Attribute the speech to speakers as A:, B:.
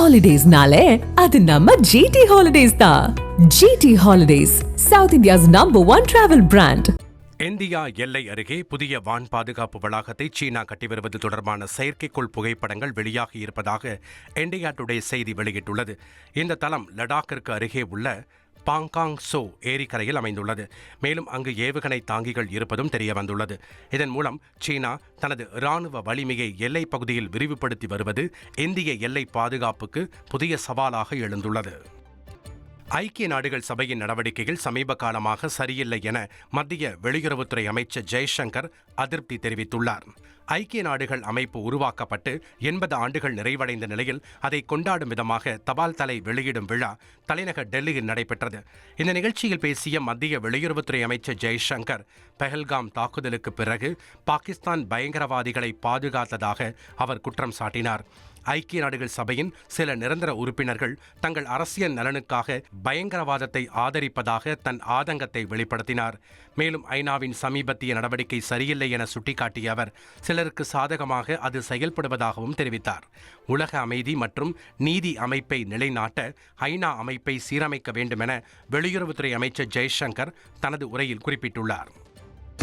A: ஹாலிடேஸ்னாலே அது நம்ம ஜிடி ஹாலிடேஸ் தான் GT holidays south India's number one travel brand
B: India எல்லை அருகே புதிய வான் பாதுகாப்பு வளாகத்தை சீனா கட்டி வருவது தொடர்பான செயற்கைக்கோள் புகைப்படங்கள் வெளியாகி இருப்பதாக இந்தியா டுடே செய்தி வெளியிட்டுள்ளது. இந்த தளம் லடாக்கிற்கு அருகே உள்ள பாங்காங் சோ ஏரிக்கரையில் அமைந்துள்ளது. மேலும் அங்கு ஏவுகணை தாங்கிகள் இருப்பதும் தெரிய வந்துள்ளது. இதன் மூலம் சீனா தனது இராணுவ வலிமையை எல்லைப் பகுதியில் விரிவுபடுத்தி வருவது இந்திய எல்லை பாதுகாப்புக்கு புதிய சவாலாக எழுந்துள்ளது. ஐக்கிய நாடுகள் சபையின் நடவடிக்கைகள் சமீப காலமாக சரியில்லை என மத்திய வெளியுறவுத்துறை அமைச்சர் ஜெய்சங்கர் அதிருப்தி தெரிவித்துள்ளார். ஐக்கிய நாடுகள் அமைப்பு உருவாக்கப்பட்டு எண்பது ஆண்டுகள் நிறைவடைந்த நிலையில் அதை கொண்டாடும் விதமாக தபால் தலை வெளியிடும் விழா தலைநகர் டெல்லியில் நடைபெற்றது. இந்த நிகழ்ச்சியில் பேசிய மத்திய வெளியுறவுத்துறை அமைச்சர் ஜெய்சங்கர் பெஹல்காம் தாக்குதலுக்கு பிறகு பாகிஸ்தான் பயங்கரவாதிகளை பாதுகாத்ததாக அவர் குற்றம் சாட்டினார். ஐக்கிய நாடுகள் சபையின் சில நிரந்தர உறுப்பினர்கள் தங்கள் அரசியல் நலனுக்காக பயங்கரவாதத்தை ஆதரிப்பதாக தன் ஆதங்கத்தை வெளிப்படுத்தினார். மேலும் ஐநாவின் சமீபத்திய நடவடிக்கை சரியில்லை என சுட்டிக்காட்டிய அவர் சிலருக்கு சாதகமாக அது செயல்படுவதாகவும் தெரிவித்தார். உலக அமைதி மற்றும் நீதி அமைப்பை நிலைநாட்ட ஐநா அமைப்பை சீரமைக்க வேண்டுமென வெளியுறவுத்துறை அமைச்சர் ஜெய்சங்கர் தனது உரையில் குறிப்பிட்டுள்ளார்.